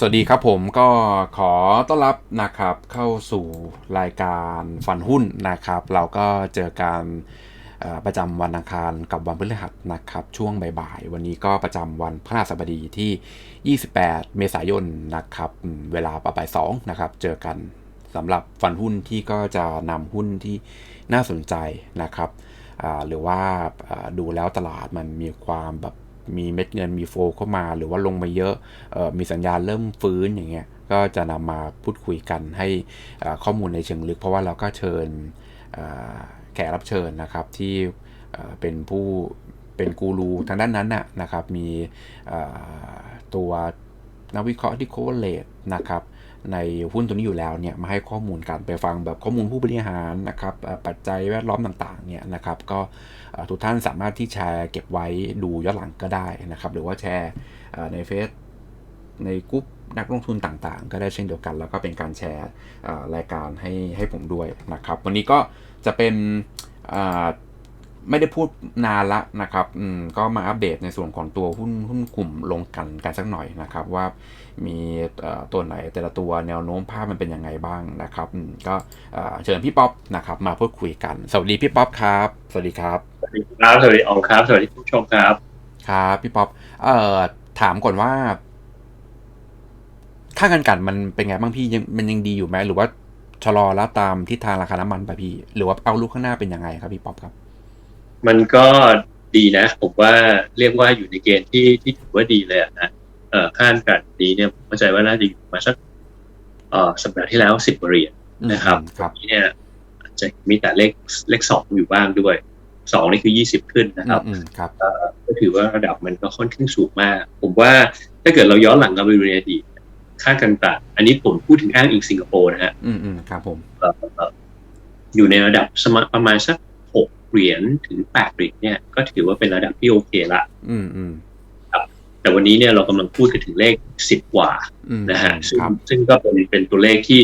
สวัสดีครับผมก็ขอต้อนรับนะครับเข้าสู่รายการฟันหุ้นนะครับ เราก็เจอกันเอ่อประจำวันอังคารกับวันพฤหัสนะครับ ช่วงบ่ายๆ วันนี้ก็ประจำวันพฤหัสบดีที่ 28 เมษายนนะครับ เวลาประมาณสองนะครับ เจอกันสำหรับฟันหุ้นที่ก็จะนำหุ้นที่น่าสนใจนะครับหรือว่าดูแล้วตลาดมันมีความแบบ มีเม็ดเงินมีโฟลเข้ามา หรือว่าลงมาเยอะออมีสัญญาณเริ่มฟื้นอย่างเงี้ยก็จะนำมาพูดคุยกันให้ข้อมูลในเชิงลึก เพราะว่าเราก็เชิญแขกรับเชิญนะครับที่เป็นผู้เป็นกูรูทางด้านนั้นนะครับ มีตัวนักวิเคราะห์ที่โคเวเลตนะครับ ในหุ้นตัวนี้อยู่แล้วเนี่ยมาให้ข้อมูลกันไปฟังแบบข้อมูลผู้บริหารนะครับปัจจัยแวดล้อมต่างๆเนี่ยนะครับก็ทุกท่านสามารถที่แชร์เก็บไว้ดูย้อนหลังก็ได้นะครับหรือว่าแชร์ในเฟซในกลุ่มนักลงทุนต่างๆ ก็ได้เช่นเดียวกัน แล้วก็เป็นการแชร์รายการให้ให้ผมด้วยนะครับ วันนี้ก็จะเป็น ไม่ได้พูดนานละนะครับอืมก็มาอัปเดตในส่วนของตัวหุ้นหุ้นกลุ่มลงกันกันสักหน่อยนะครับ ว่ามีเอ่อตัวไหนแต่ละตัวแนวโน้มภาพมันเป็นยังไงบ้างนะครับอืมก็เอ่อเชิญพี่ป๊อปนะครับ มาพูดคุยกัน สวัสดีพี่ป๊อปครับ สวัสดีครับ สวัสดีครับ สวัสดีอองครับ สวัสดีผู้ชมครับ ครับพี่ป๊อปเอ่อถามก่อนว่าค่าเงินกันมันเป็นไงบ้างพี่ยังมันยังดีอยู่ไหมหรือว่าชะลอแล้วตามทิศทางราคาน้ำมันไปพี่ หรือว่าเอาลุกข้างหน้าเป็นยังไงครับพี่ป๊อปครับ มันก็ดีนะ ผมว่าเรียกว่าอยู่ในเกณฑ์ที่ที่ถือว่าดีเลยอะนะเอ่อค่ากันนี้เนี่ยผมเข้าใจว่าน่าจะอยู่ประมาณสักเอ่อสัปดาห์ที่แล้วสิบเหรียญนะครับครับวันนี้เนี่ยอาจจะมีแต่เลขเลขสองอยู่บ้างด้วยสองนี่คือยี่สิบขึ้นนะครับอืมครับก็ถือว่าระดับมันก็ค่อนข้างสูงมาก ผมว่าถ้าเกิดเราย้อนหลังกลับไปดูในอดีตค่ากันต่างอันนี้ผมพูดถึงอ้างอิงสิงคโปร์นะฮะอืมอืมครับผมเอ่อเอ่ออยู่ในระดับสมาประมาณสักหก เหรียญถึงแปดเหรียญเนี่ย ก็ถือว่าเป็นระดับที่โอเคละอืมอืมแต่วันนี้เนี่ยเรากำลังพูดกันถึงเลขสิบกว่าอืมนะฮะซึ่งครับซึ่งก็เป็นเป็นตัวเลขที่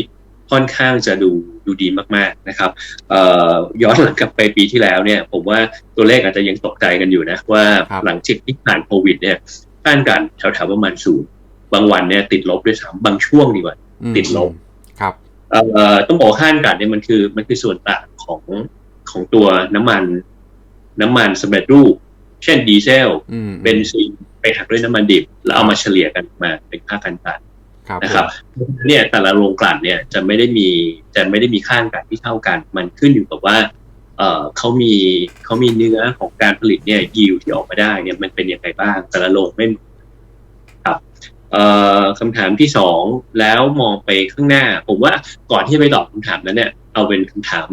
ค่อนข้างจะดูดูดีมากๆนะครับเอ่อย้อนหลังกลับไปปีที่แล้วเนี่ย ผมว่าตัวเลขอาจจะยังตกใจกันอยู่นะ ว่าหลังจากที่ผ่านโควิด เนี่ยต้านกันแถวๆประมาณศูนย์บางวันเนี่ยติดลบด้วยซ้ำบางช่วงดีกว่าอืมติดลบครับเอ่อต้องบอกว่าค่ากันเนี่ยมันคือมันคือส่วนต่างของ ของตัวน้ำมัน น้ำมันสำเร็จรูป เช่นดีเซลอืมเบนซินไปหักด้วยน้ำมันดิบ แล้วเอามาเฉลี่ยกันมาเป็นค่ากันกันครับนะครับเนี่ยแต่ละโรงกลั่นเนี่ยจะไม่ได้มีจะไม่ได้มีค่ากันที่เท่ากัน มันขึ้นอยู่กับว่าเอ่อเขามีเขามีเนื้อของการผลิตเนี่ยยิวที่ออกมาได้เนี่ยมันเป็นยังไงบ้าง แต่ละโรงไม่เหมือนครับเอ่อคำถามที่สองแล้วมองไปข้างหน้า ผมว่าก่อนที่จะไปตอบคำถามนั้นเนี่ยเอาเป็นคำถาม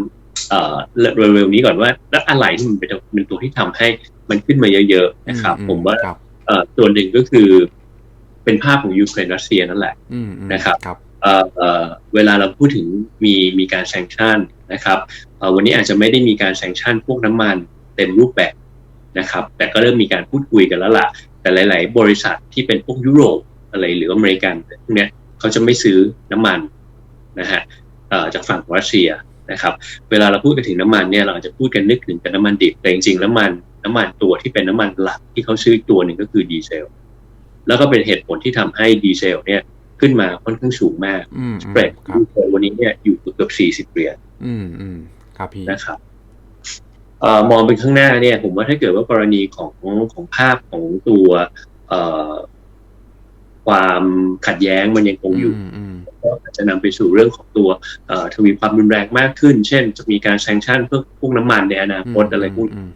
เอ่อเร็วๆนี้ก่อนว่าแล้วอะไรที่มันเป็นเป็นตัวที่ทำให้มันขึ้นมาเยอะๆนะครับอืผมว่าครับเอ่อตัวหนึ่งก็คือ เป็นภาพของยูเครนรัสเซียนั่นแหละอืมอืมนะครับครับเอ่อเอ่อเวลาเราพูดถึงมีมีการแซงชั่นนะครับเอ่อวันนี้อาจจะไม่ได้มีการแซงชั่นพวกน้ำมันเต็มรูปแบบนะครับ แต่ก็เริ่มมีการพูดคุยกันแล้วล่ะ แต่หลาย ๆ บริษัทที่เป็นพวกยุโรปอะไรหรืออเมริกันพวกเนี้ยเขาจะไม่ซื้อน้ำมันนะฮะเอ่อจากฝั่งรัสเซีย นะครับเวลาเราพูดกันถึงน้ำมันเนี่ยเราอาจจะพูดกันนึกถึงแต่น้ำมันดิบแต่จริงๆน้ำมันน้ำมันตัวที่เป็นน้ำมันหลักที่เขาซื้อตัวหนึ่งก็คือดีเซลแล้วก็เป็นเหตุผลที่ทำให้ดีเซลเนี่ยขึ้นมาค่อนข้างสูงมากอืมสอืมเปรดครับดีเซลวันนี้เนี่ยอยู่เกือบ40เหรียญอืมอืมครับพี่นะครับเอ่อมองไปข้างหน้าเนี่ย ผมว่าถ้าเกิดว่ากรณีของของภาพของตัวเอ่อ ความขัดแย้งมันยังคงอยู่มอืมก็อาจจะนำไปสู่เรื่องของตัวเอ่อทวีความรุนแรงมากขึ้น เช่น จะมีการแซงชั่นเพื่อพวกน้ำมันในอนาคตอะไรพวกนี้ม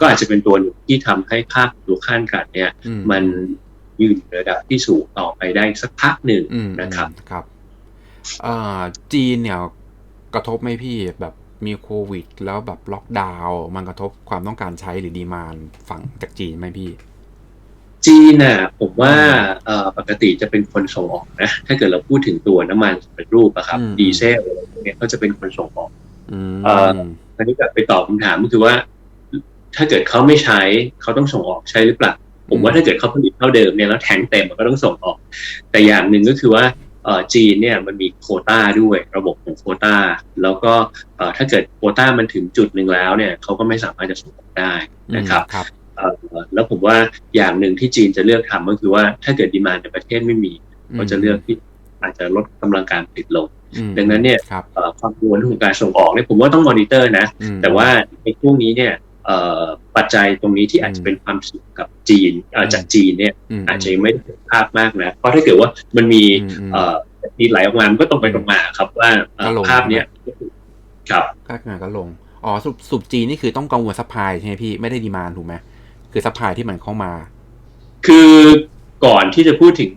ก็อาจจะเป็นตัวหนึ่งที่ทำให้ภาพตัวข้านกันเนี่ยอืมันยืนระดับที่สูงต่อไปได้สักพักหนึ่งอืมนะครับอืมครับอ่าจีนเนี่ยกระทบไหมพี่แบบมีโควิด แล้วแบบล็อกดาวน์มันกระทบความต้องการใช้หรือดีมานฝั่งจากจีนไหมพี่ จีนน่ะผมว่าเอ่อปกติจะเป็นคนส่งออกนะ ถ้าเกิดเราพูดถึงตัวน้ำมันสำเร็จรูปอะครับอืมดีเซลอะไรพวกเนี้ยเขาจะเป็นคนส่งออกอืมเอ่อคราวนี้กลับไปตอบคำถามก็คือว่า ถ้าเกิดเขาไม่ใช้เขาต้องส่งออกใช่หรือเปล่าผมว่าถ้าเกิดเขาผลิตเท่าเดิมเนี่ยแล้วแทงเต็มมันก็ต้องส่งออก แต่อย่างหนึ่งก็คือว่าเอ่อจีนเนี่ยมันมีโควต้าด้วยระบบของโควต้า แล้วก็เอ่อถ้าเกิดโควต้ามันถึงจุดหนึ่งแล้วเนี่ยเขาก็ไม่สามารถจะส่งออกได้นะครับครับเอ่อ แล้วผมว่าอย่างหนึ่งที่จีนจะเลือกทำก็คือว่าถ้าเกิดดีมานในประเทศไม่มีอืมเขาจะเลือกที่อาจจะลดกำลังการผลิตลงอืมดังนั้นเนี่ยครับเอ่อความกังวลเรื่องของการส่งออกเนี่ยผมว่าต้องมอนิเตอร์นะอืมแต่ว่าในช่วงนี้เนี่ยเอ่อปัจจัยตรงนี้ที่อาจจะเป็นความเสี่ยงกับจีนเอ่อจากจีนเนี่ยมอาจจะยังไม่ได้เห็นภาพมากนะ เพราะถ้าเกิดว่ามันมีอืมอืมเอ่อมีไหลออกมามันก็ตรงไปตรงมาครับว่าเอ่อก็ลงภาพเนี้ยครับก็งานก็ลงอ๋อสรุปสรุปจีนนี่คือต้องกังวลซัพพลายใช่ไหมพี่ไม่ได้ดีมานถูกไหม คือซัพพลายที่มันเข้ามา คือก่อนที่จะพูดถึง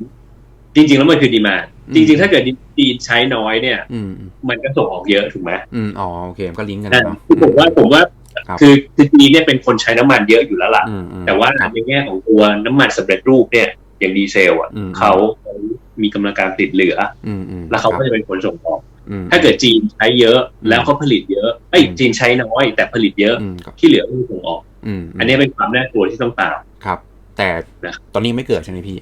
จริง ๆ แล้วมันคือดีมาอืมจริง ๆ ถ้าเกิดจีนใช้น้อยเนี่ยอืมมันก็ส่งออกเยอะถูกไหมอืมอ๋อโอเคมันก็ลิงก์กันอ่าเนาะคือผมว่าผมว่าครับคือคือจีนเนี่ยเป็นคนใช้น้ำมันเยอะอยู่แล้วล่ะอืมอืมแต่ว่าครับในแง่ของตัวน้ำมันสำเร็จรูปเนี่ย อย่างดีเซลอะอืมเขามีกำลังการผลิตเหลืออืมอืมแล้วเขาคก็รับจะเป็นคนส่งออกอืมถ้าเกิดจีนใช้เยอะอืมแล้วเขาผลิตเยอะเอ้ยอืมจีนใช้น้อยแต่ผลิตเยอะอืมก็ที่เหลือก็คือส่งออก อืมอันนี้เป็นความน่ากลัวที่ต้องตามครับ แต่นะตอนนี้ไม่เกิดใช่ไหมพี่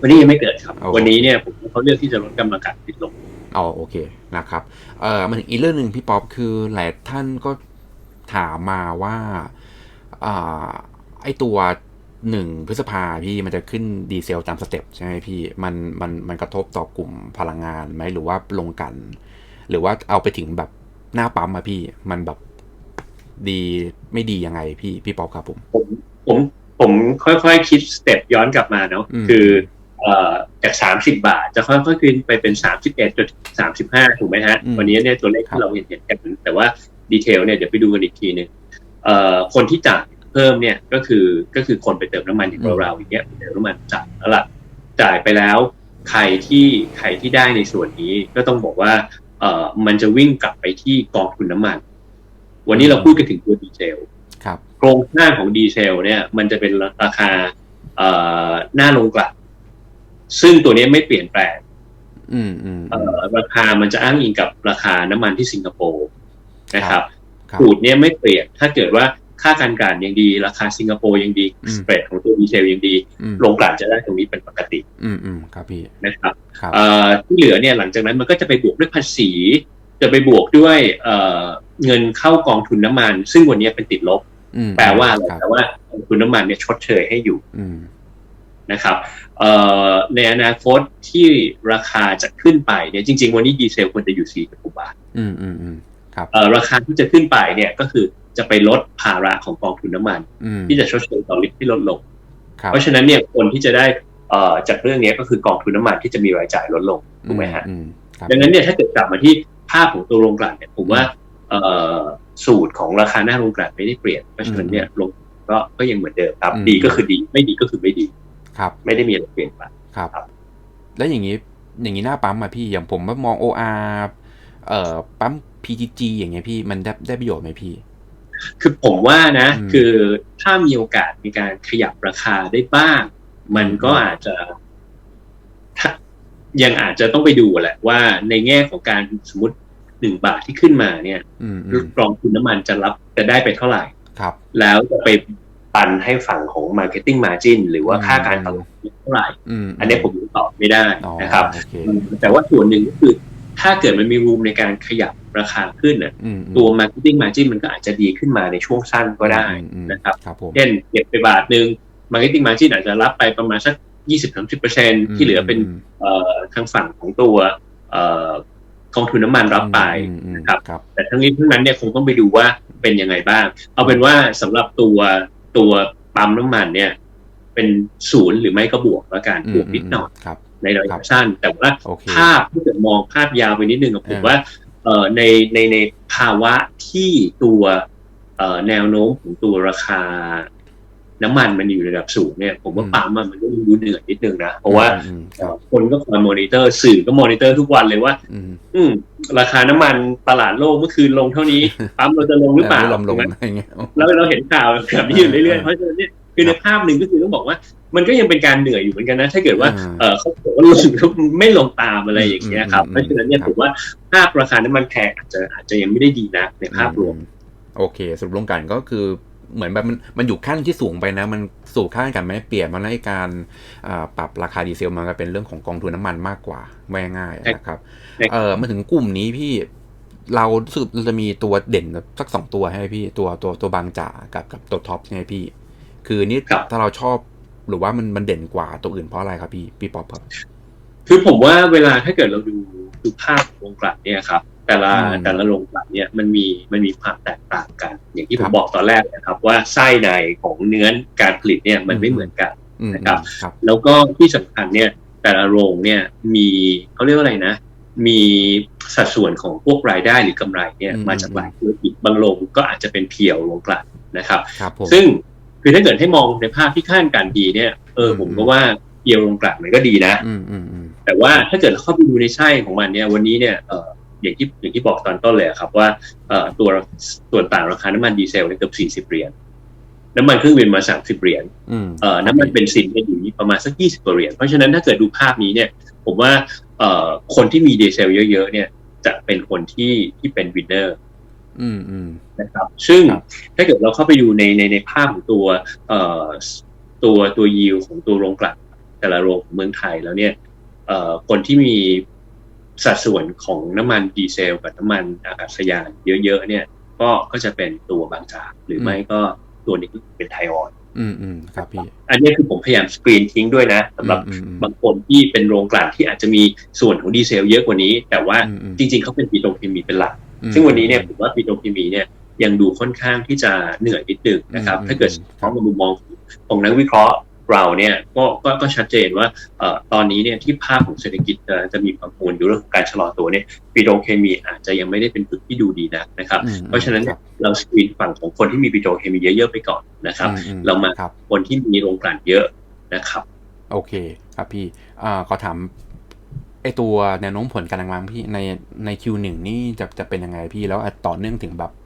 วันนี้ยังไม่เกิดครับโอเควันนี้เนี่ยผมว่าเขาเลือกที่จะลดกำลังการผลิตลงอ๋อโอเคนะครับ เอ่อมาถึงอีกเรื่องหนึ่งพี่ป๊อปคือหลายท่านก็ถามมาว่าอ่าไอตัวหนึ่งพฤษภาพี่มันจะขึ้นดีเซลตามสเต็ปใช่ไหมพี่มันมันมันกระทบต่อกลุ่มพลังงานไหมหรือว่าลงกัน หรือว่าเอาไปถึงแบบหน้าปั๊มอะพี่ มันแบบ ดีไม่ดียังไงพี่พี่ป๊อปครับผมผมผมผมค่อยๆคิดสเต็ปย้อนกลับมาเนาะอืมคือเอ่อจากสามสิบาท จะค่อยๆขึ้นไปเป็นสามสิบเอ็ดจนสามสิบห้าถูกไหมฮะอืมวันนี้เนี่ยตัวเลขครับที่เราเห็นเห็นกันแต่ว่าดีเทลเนี่ยเดี๋ยวไปดูกันอีกทีหนึ่งเอ่อคนที่จ่ายเพิ่มเนี่ยก็คือก็คือคนไปเติมน้ำมันอย่างเราๆอย่างเงี้ยเติมน้ำมันจ่ายแล้วล่ะจ่ายไปแล้วใครที่ใครที่ได้ในส่วนนี้ก็ต้องบอกว่าเอ่อมันจะวิ่งกลับไปที่กองทุนน้ำมัน วันนี้เราพูดกันถึงตัวดีเซลครับโครงสร้างของดีเซลเนี่ย มันจะเป็นราคาเอ่อหน้าลงกลั่นซึ่งตัวนี้ไม่เปลี่ยนแปลงอืมอืมเอ่อราคามันจะอ้างอิงกับราคาน้ำมันที่สิงคโปร์นะครับครับสูตรเนี้ยไม่เปลี่ยนถ้าเกิดว่าค่าการกลั่นยังดี ราคาสิงคโปร์ยังดีอืมสเปรดของตัวดีเซลยังดีอืมลงกลั่นจะได้ตรงนี้เป็นปกติ อืมอืมครับพี่นะครับครับเอ่อที่เหลือเนี่ยหลังจากนั้นมันก็จะไปบวกด้วยภาษี จะไปบวกด้วยเอ่อเงินเข้ากองทุนน้ำมัน ซึ่งวันนี้เป็นติดลบอืมแปลว่าอะไรครับแปลว่ากองทุนน้ำมันเนี่ยชดเชยให้อยู่อืมนะครับเอ่อในอนาคตที่ราคาจะขึ้นไปเนี่ยจริง ๆ วันนี้ดีเซลควรจะอยู่4กว่าบาทอืมอืมอืมครับเอ่อราคาที่จะขึ้นไปเนี่ยก็คือจะไปลดภาระของกองทุนน้ำมันอืมที่จะชดเชยต่อลิตรที่ลดลงครับเพราะฉะนั้นเนี่ยคนที่จะได้เอ่อจากเรื่องนี้ก็คือกองทุนน้ำมันที่จะมีรายจ่ายลดลงถูกไหมฮะอืมครับดังนั้นเนี่ยถ้าเกิดกลับมาที่ ภาพของตัวโรงกลั่นเนี่ยผมว่าเอ่อสูตรของราคาหน้าโรงกลั่นไม่ได้เปลี่ยนเพราะฉะนั้นเนี่ยลงก็ก็ยังเหมือนเดิมครับ ดีก็คือดี ไม่ดีก็คือไม่ดี ครับ ไม่ได้มีอะไรเปลี่ยนไปครับครับแล้วอย่างนี้อย่างนี้หน้าปั๊มอะพี่อย่างผมว่ามอง OR เอ่อปั๊ม PTG อย่างเงี้ยพี่มันได้ได้ประโยชน์ไหมพี่ คือผมว่านะอืมคือถ้ามีโอกาสในการขยับราคาได้บ้าง มันก็อาจจะถ้า ยังอาจจะต้องไปดูแหละว่าในแง่ของการสมมติหนึ่งบาทที่ขึ้นมาเนี่ยอืมอืมกองทุนน้ำมันจะรับจะได้ไปเท่าไหร่ครับ แล้วจะไปปันให้ฝั่งของ Marketing Margin หรือว่าค่าการตลาดเท่าไหร่อืมอันนี้ผมยังตอบไม่ได้อ๋อนะครับโอเคแต่ว่าส่วนหนึ่งก็คือถ้าเกิดมันมีรูมในการขยับราคาขึ้นน่ะอืมอืมตัว Marketing Margin มันก็อาจจะดีขึ้นมาในช่วงสั้นก็ได้อืมอืมนะครับครับผมเช่นเก็บไปบาทหนึ่ง Marketing Margin อาจจะรับไปประมาณสัก 20-30%ที่เหลือเป็นมเอ่อทางฝั่งของตัวเอ่อกองทุนน้ำมันรับไปอืมอืมนะครับครับ แต่ทั้งนี้ทั้งนั้นเนี่ยคงต้องไปดูว่าเป็นยังไงบ้าง เอาเป็นว่าสำหรับตัวตัวปั๊มน้ำมันเนี่ย เป็นศูนย์หรือไม่ก็บวกแล้วกันบวกนิดหน่อยครับในระครัยะบสั้น แต่ว่าโอเคภาพถ้าเกิดมองภาพยาวไปนิดนึงอะผมเออว่าเอ่อในในในภาวะที่ตัวเอ่อแนวโน้มของตัวราคา น้ำมันมันอยู่ในระดับสูงเนี่ยผมว่าปั๊มอะมันก็ดูเหนื่อยนิดนึงนะ เพราะว่าอืมครับคนก็คอยมอนิเตอร์สื่อก็มอนิเตอร์ทุกวันเลยว่า อืมอืมราคาน้ำมันตลาดโลกเมื่อคืนลงเท่านี้ปั๊มเราจะลงหรือเปล่าไม่ลำลงถูกไหมอะไรเงี้ยแล้วเราเห็นข่าวแบบนี้อยู่เรื่อยๆเออเพราะฉะนั้นเนี่ยคือในภาพหนึ่งก็คือต้องบอกว่า มันก็ยังเป็นการเหนื่อยอยู่เหมือนกันนะ ถ้าเกิดว่าอ่าเออเขาบอกว่าลงแล้วไม่ลงตามอะไรอย่างเงี้ยครับอืมเพราะฉะนั้นเนี่ยครับผมว่าภาพราคาน้ำมันแพงอาจจะอาจจะยังไม่ได้ดีนะในภาพรวมอืโอเคสรุปลงกันก็คือ เหมือนแบบมันมันอยู่ขั้นที่สูงไปนะ มันสู่ขั้นกันไม่เปลี่ยนมันให้การอ่าปรับราคาดีเซลมันก็เป็นเรื่องของกองทุนน้ำมันมากกว่าไม่ง่ายๆนะครับใช่เออมาถึงกลุ่มนี้พี่เราสึกจะมีตัวเด่นสักสองตัวให้พี่ตัวตัวตัวบางจ่ากับกับตัวท็อปใช่ไหมพี่ คือนี่ครับถ้าเราชอบหรือว่ามันมันเด่นกว่าตัวอื่นเพราะอะไรครับพี่พี่ป๊อปครับคือผมว่าเวลาถ้าเกิดเราดูดูภาพของโรงกลั่นเนี่ยครับ แต่ละอืมแต่ละโรงกลั่นเนี่ยมันมีมันมีความแตกต่างกัน อย่างที่ผครัมบบอกตอนแรกนะครับ ว่าไส้ในของเนื้อการผลิตเนี่ยมันไม่อืมเหมือนกันอืมนะครับครับ แล้วก็ที่สำคัญเนี่ยแต่ละโรงเนี่ยมีเขาเรียกว่าอะไรนะ มีสัดส่วนของพวกรายได้หรือกำไรเนี่ยอืมมาจากหลายธุรกิจบางโรงก็อาจจะเป็นเพียวโรงกลั่นนะครับครับผมซึ่งคือถ้าเกิดให้มองในภาพที่ข้านกันดีเนี่ยเอออืมผมก็ว่าเพียวโรงกลั่นมันก็ดีนะอืมอืมอืมแต่ว่าถ้าเกิดเราเข้าไปดูในไส้ของมันเนี่ยวันนี้เนี่ยเอออย่างที่อย่างที่บอกตอนต้นเลยอะครับว่าเอ่อตัวส่วนต่างราคาน้ำมันดีเซลเนี่ยเกือบ40เหรียญน้ำมันเครื่องบินมา30เหรียญอืมเอ่อน้ำมันเบนซินเนี่ยอยู่ที่ประมาณสัก20กว่าเหรียญเพราะฉะนั้นถ้าเกิดดูภาพนี้เนี่ย ผมว่าเอ่อคนที่มีดีเซลเยอะ ๆ เนี่ย จะเป็นคนที่ที่เป็นวินเนอร์อืมอืมนะครับ ซึ่งครับถ้าเกิดเราเข้าไปดูในในในภาพของตัวเอ่อตัวตัวยิวของตัวโรงกลั่นแต่ละโรงของเมืองไทยแล้วเนี่ยเอ่อคนที่มี สัดส่วนของน้ำมันดีเซล กับน้ำมันอากาศยานเยอะๆเนี่ย ก็ก็จะเป็นตัวบางจากหรือไม่ก็ตัวนี้ก็เป็นไทยออยล์อืมอืมครับพี่ อันนี้คือผมพยายามสกรีนทิ้งด้วยนะสำหรับอืมอืมบางคนที่เป็นโรงกลั่นที่อาจจะมีส่วนของดีเซลเยอะกว่านี้ แต่ว่าอืมอืมจริง ๆเขาเป็นปีโตรเคมีเป็นหลักอืมซึ่งวันนี้เนี่ยผมว่าปีโตรเคมีเนี่ยยังดูค่อนข้างที่จะเหนื่อยนิดนึงนะครับอืมถ้าเกิดอืมมองในมุมมองของนักวิเคราะห์ เราเนี่ยก็ก็ก็ชัดเจนว่าเอ่อตอนนี้เนี่ยที่ภาพของเศรษฐกิจจะจะมีความกังวลอยู่เรื่องของการชะลอตัวเนี่ยปีโตรเคมีอาจจะยังไม่ได้เป็นจุดที่ดูดีนักนะครับอืมเพราะฉะนั้นคเนี่รัยบเราสกรีนฝั่งของคนที่มีปีโตรเคมีเยอะๆไปก่อนนะครับ อือืเรามาครับ คนที่มีโรงกลั่นเยอะนะครับ โอเคครับพี่อ่าขอถามไอตัวแนวโน้มผลการดำเนินพี่ในใน Q1 นี่จะจะเป็นยังไงพี่แล้วต่อเนื่องถึงแบบอ่า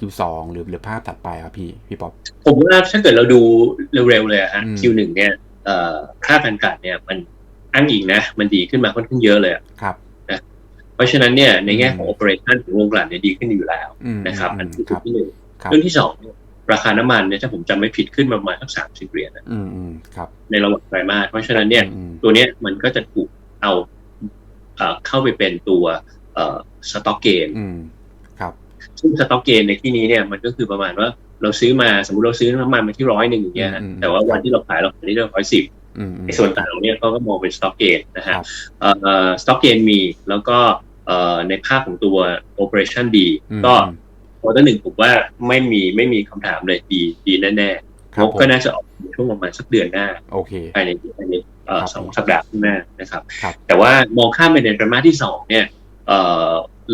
Q2 หรือหรือภาพถัดไปครับพี่พี่ป๊อปผมว่าถ้าเกิดเราดูเร็วๆเลยอะฮะอืม Q1 เนี่ยเอ่อค่าการกลั่นเนี่ยมันอ้างอิงนะ มันดีขึ้นมาค่อนข้างเยอะเลยอะครับเพราะฉะนั้นเนี่ยในแง่ของอืม operation ของโรงกลั่นเนี่ยดีขึ้นอยู่แล้วอืมนะครับ อันมที่ครับที่หนึ่งครับเรื่องที่สองเนี่ยราคาน้ำมันเนี่ยถ้าผมจำไม่ผิดขึ้นมาประมาณสักสามสิบเหรียญนะอืมอืมครับ ในระหว่างไตรมาสเพราะฉะนั้นเนี่ยอืมตัวเนี้ยมันก็จะถูกเอาเอ่อเข้าไปเป็นตัวเอ่อสต็อกเกนอืมครับ ซึ่งสต็อกเกนในที่นี้เนี่ยมันก็คือประมาณว่าเราซื้อมาสมมติเราซื้อน้ำมันมาที่ร้อยหนึ่งอย่างเงี้ยฮะอืมแต่ว่าวันที่เราขายเราขายที่ร้อยสิบอืมอืมในส่วนต่างเนี่ยเขาก็มองเป็นสต็อกเกนนะฮะครับเอ่อสต็อกเกนมีแล้วก็เอ่อในภาพของตัว operation ดีอืมก็อืมควอเตอร์หนึ่งผมว่าไม่มีไม่มีคำถามเลยดีดีแน่ๆคงรับบผมก็น่าจะออกในช่วงประมาณสักเดือนหน้าโอเคภายในภายในเอ่อครับสองสัปดาห์ข้างหน้านะครับครับ แต่ว่ามองข้ามไปในไตรมาสที่สองเนี่ย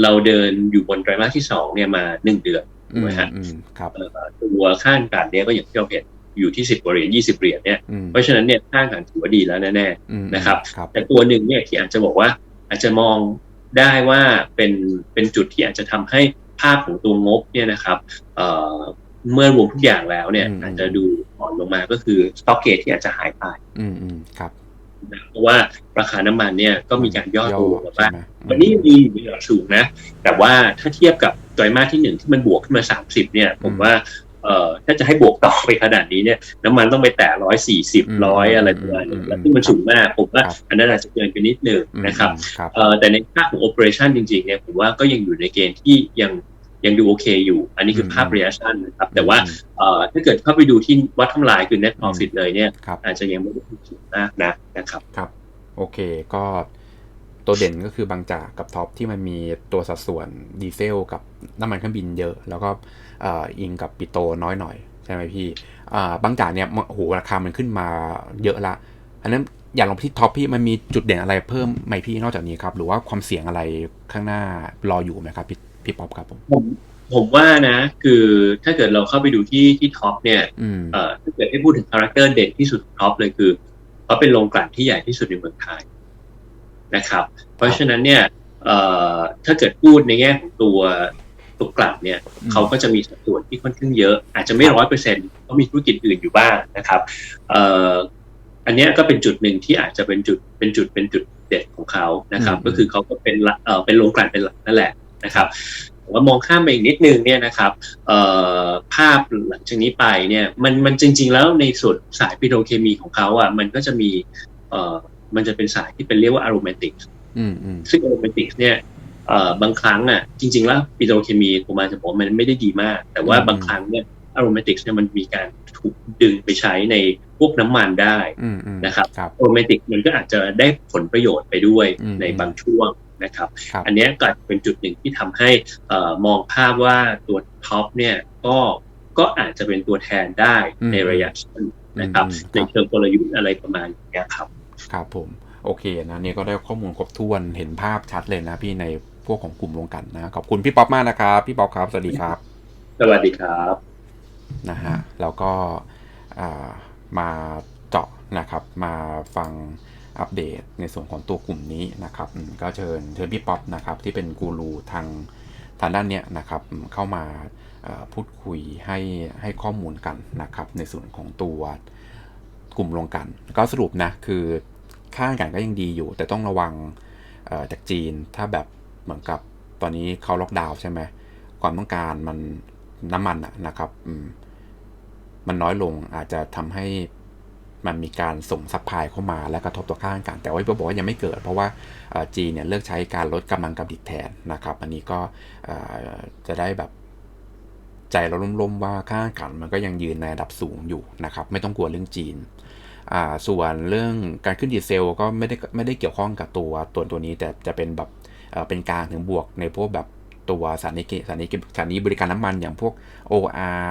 เอ่อเราเดินอยู่บนไตรมาสที่สองเนี่ยมาหนึ่งเดือนอืถูกมไหมฮะอืมครับเอ่อตัวค่าการเนี่ยก็อย่างที่เราเห็นอยู่ที่สิบกว่าเหรียญยี่สิบเหรียญเนี่ยอืมเพราะฉะนั้นเนี่ยค่าการถือว่าดีแล้วแน่ๆอืมนะครับครับ แต่ตัวหนึ่งเนี่ยที่อาจจะบอกว่า อาจจะมองได้ว่าเป็นเป็นจุดที่อาจจะทำให้ภาพของตัวงบเนี่ยนะครับเอ่อเมื่อรวมทุกอย่างแล้วเนี่ยอืมอาจจะดูอ่อนลงมาก็คือสต็อกเกตที่อาจจะหายไป อืมอืมครับ นะเพราะว่าราคาน้ำมันเนี่ยก็มีการย่อตัวลงมาบ้างใช่ไหมวันนี้มีอยู่ในระดับสูงนะ แต่ว่าถ้าเทียบกับไตรมาสที่หนึ่งที่มันบวกขึ้นมาสามสิบเนี่ย ผมว่าเอ่อถ้าจะให้บวกต่อไปขนาดนี้เนี่ย น้ำมันต้องไปแตะร้อยสี่สิบร้อยอะไรประมาณนี้แล้วที่มันสูงมาก ผมว่าอันนั้นอาจจะเกินไปนิดหนึ่งอืมนะครับครับเอ่อแต่ในภาพของ operation จริงๆเนี่ยผมว่าก็ยังอยู่ในเกณฑ์ที่ยัง ยังดูโอเคอยู่ อันนี้คือภาพอืม reaction นะครับ แต่ว่าเอ่อถ้าเกิดเข้าไปดูที่วัดทำลายคือ net profit เลยเนี่ยครับอาจจะยังไม่ได้สูงมากนะนะครับครับ โอเคก็ตัวเด่นก็คือบางจากกับท็อปที่มันมีตัวสัดส่วนดีเซลกับน้ำมันเครื่องบินเยอะ แล้วก็เอ่ออิงกับปิโตน้อยหน่อยใช่ไหมพี่อ่าบางจากเนี่ยโอ้โหราคามันขึ้นมาเยอะละ อันนั้น อยากลองที่ท็อปพี่มันมีจุดเด่นอะไรเพิ่มไหมพี่นอกจากนี้ครับ หรือว่าความเสี่ยงอะไรข้างหน้ารออยู่ไหมครับพี่พี่ป๊อปครับผมผมผมว่านะ คือถ้าเกิดเราเข้าไปดูที่ที่ท็อปเนี่ยอืมเอ่อถ้าเกิดให้พูดถึงคาแรคเตอร์เด่นที่สุดของท็อปเลยคือเขาเป็นโรงกลั่นที่ใหญ่ที่สุดในเมืองไทยนะครับ เพราะฉะนั้นเนี่ยเอ่อถ้าเกิดพูดในแง่ของตัวตัวกลั่นเนี่ยอืมเขาก็จะมีสัดส่วนที่ค่อนข้างเยอะ อาจจะไม่ร้อยเปอร์เซ็นต์เขามีธุรกิจอื่นอยู่บ้างนะครับเอ่ออันเนี้ยก็เป็นจุดหนึ่งที่อาจจะเป็นจุดเป็นจุดเป็นจุดเด็ดของเขานะครับอืมก็คือเขาก็เป็นหลักเอ่อเป็นโรงกลั่นเป็นหลักนั่นแหละนะครับแต่ว่ามองข้ามไปอีกนิดนึงเนี่ยนะครับเอ่อภาพหลังจากนี้ไปเนี่ยมันมันจริง ๆ แล้วในส่วนสายปิโตรเคมีของเขาอะมันก็จะมีเอ่อมันจะเป็นสายที่เป็นเรียกว่าอ r ร m a ติกอืมอืมซึ่งอ r ร m a ติกเนี่ยเอ่อบางครั้งอะจริง ๆ แล้วปิโตรเคมีผมอาจจะบอกว่ามันไม่ได้ดีมาก แต่ว่าอืมบางครั้งเนี่ยอ aromatics เนี่ยมันมีการ ถูกดึงไปใช้ในพวกน้ำมันได้อืมอืมนะครับครับ aromatic มันก็อาจจะได้ผลประโยชน์ไปด้วยอืมในบางช่วงนะครับครับอันเนี้ยก็อาจจะเป็นจุดหนึ่งที่ทำให้เอ่อมองภาพว่าตัวท็อปเนี่ยก็ก็อาจจะเป็นตัวแทนได้อืมในระยะสั้นนะครับอืมครับ ในเชิงกลยุทธ์อะไรประมาณอย่างเงี้ยครับ ครับผมโอเคนะนี่ก็ได้ข้อมูลครบถ้วนเห็นภาพชัดเลยนะพี่ในพวกของกลุ่มลงกันนะ ขอบคุณพี่ป๊อปมากนะครับ พี่ป๊อปครับ สวัสดีครับ สวัสดีครับ นะฮะแล้วก็มาเจาะนะครับมาฟังอัปเดตในส่วนของตัวกลุ่มนี้นะครับก็เชิญเชิญพี่ป๊อปนะครับที่เป็นกูรูทางทางด้านเนี้ยนะครับเข้ามาพูดคุยให้ให้ข้อมูลกันนะครับในส่วนของตัวกลุ่มลงกัน ก็สรุปนะคือค่ากาศก็ยังดีอยู่ แต่ต้องระวังจากจีนถ้าแบบเหมือนกับตอนนี้เขาล็อกดาวน์ใช่ไหมความต้องการมัน น้ำมันนะครับมันน้อยลงอาจจะทำให้มันมีการส่งซัพพลายเข้ามาและกระทบต่อค่ากาศแต่ว่าพี่บอกว่ายังไม่เกิด เพราะว่าจีนเนี่ยเลือกใช้การลดกำลังการผลิตแทนนะครับ อันนี้ก็จะได้แบบใจเราล่มๆว่าค่ากาศมันก็ยังยืนในระดับสูงอยู่นะครับ ไม่ต้องกลัวเรื่องจีน ส่วนเรื่องการขึ้นดีเซลก็ไม่ได้ไม่ได้เกี่ยวข้องกับตัวตัวตัวนี้ แต่จะเป็นแบบเอ่อเป็นกลางถึงบวกในพวกแบบ ตัวสถานีกสถานีสถานีบริการน้ำมันอย่างพวก OR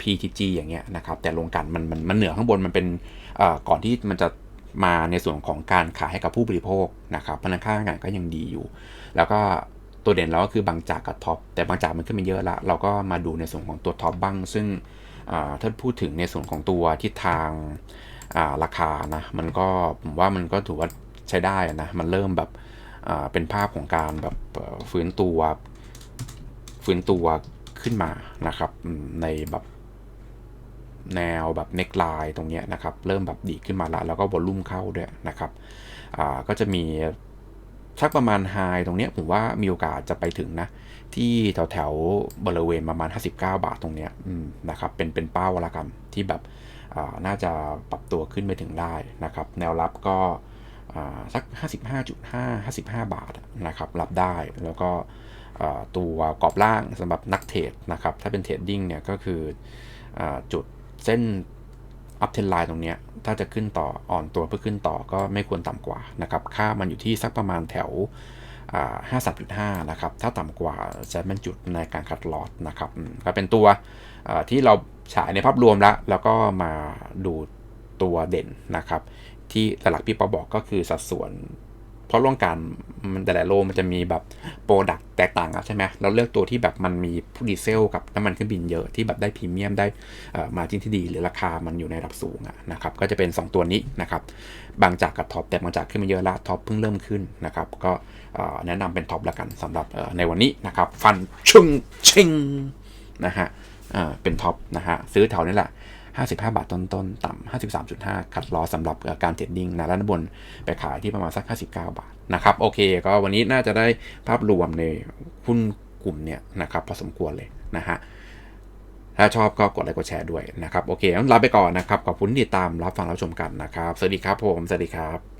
PTG อย่างเงี้ยนะครับ แต่ลงกันมันมันมันเหนือข้างบนมันเป็นก่อนที่มันจะมาในส่วนของการขายให้กับผู้บริโภคนะครับพนักค่าอากาศก็ยังดีอยู่ แล้วก็ตัวเด่นเราก็คือบางจากกับท็อปแต่บางจากมันขึ้นมาเยอะละเราก็มาดูในส่วนของตัวท็อปบ้าง ซึ่งอ่าถ้าพูดถึงในส่วนของตัวทิศทางราคานะมันก็ผมว่ามันก็ถือว่าใช้ได้นะมันเริ่มแบบ เป็นภาพของการแบบฟื้นตัวฟื้นตัวขึ้นมานะครับในแบบแนวแบบเน็กไลน์ตรงเนี้ยนะครับ เริ่มแบบดีขึ้นมาละแล้วก็วอลลุ่มเข้าด้วยนะครับก็จะมีสักประมาณไฮตรงเนี้ยผมว่ามีโอกาสจะไปถึงนะ ที่แถวแถวบริเวณประมาณ 59 บาทตรงเนี้ยนะครับเป็นเป็นเป้าละกันที่แบบน่าจะปรับตัวขึ้นไปถึงได้นะครับ แนวรับก็ สัก 55.5 55 บาทนะครับรับได้แล้วก็ตัวกรอบล่างสำหรับนักเทรดนะครับ ถ้าเป็นเทรดดิ้งเนี่ยก็คืออจุดเส้นอัพเทนไลน์ตรงนี้ ถ้าจะขึ้นต่ออ่อนตัวเพื่อขึ้นต่อก็ไม่ควรต่ำกว่านะครับ ค่ามันอยู่ที่สักประมาณแถวห้าสามจุดห้านะครับ ถ้าต่ำกว่าจะเป็นจุดในการคัดลอตนะครับ ก็เป็นตัวที่เราฉายในภาพรวมแล้ว แล้วก็มาดูตัวเด่นนะครับ ที่หลักๆพี่ปอบอกก็คือสัดส่วน เพราะร่วงการมันแต่ละโลมันจะมีแบบโปรดักต์แตกต่างกันใช่ไหมเราเลือกตัวที่แบบมันมีผู้ดีเซลกับน้ำมันเครื่องบินเยอะที่แบบได้พรีเมียมได้มาจิ้นที่ดี หรือราคามันอยู่ในระดับสูงนะครับก็จะเป็น 2 ตัวนี้นะครับบางจากกับท็อปแต่บางจากขึ้นมาเยอะละท็อปเพิ่งเริ่มขึ้นนะครับก็แนะนำเป็นท็อปละกันสำหรับในวันนี้นะครับฟันชึงชิงนะฮะเป็นท็อปนะฮะซื้อแถวนี้แหละ 55 บาทต้นต้นต่ำ53.5 คัดลอสสำหรับการเทรดดิ้งนะแล้วด้านบนไปขายที่ประมาณสัก 59 บาทนะครับโอเค ก็วันนี้น่าจะได้ภาพรวมในหุ้นกลุ่มเนี่ยนะครับพอสมควรเลยนะฮะถ้าชอบก็กดไลค์กดแชร์ด้วยนะครับโอเคงั้นลาไปก่อนนะครับขอบคุณที่ติดตามรับฟังรับชมกันนะครับ สวัสดีครับผม สวัสดีครับ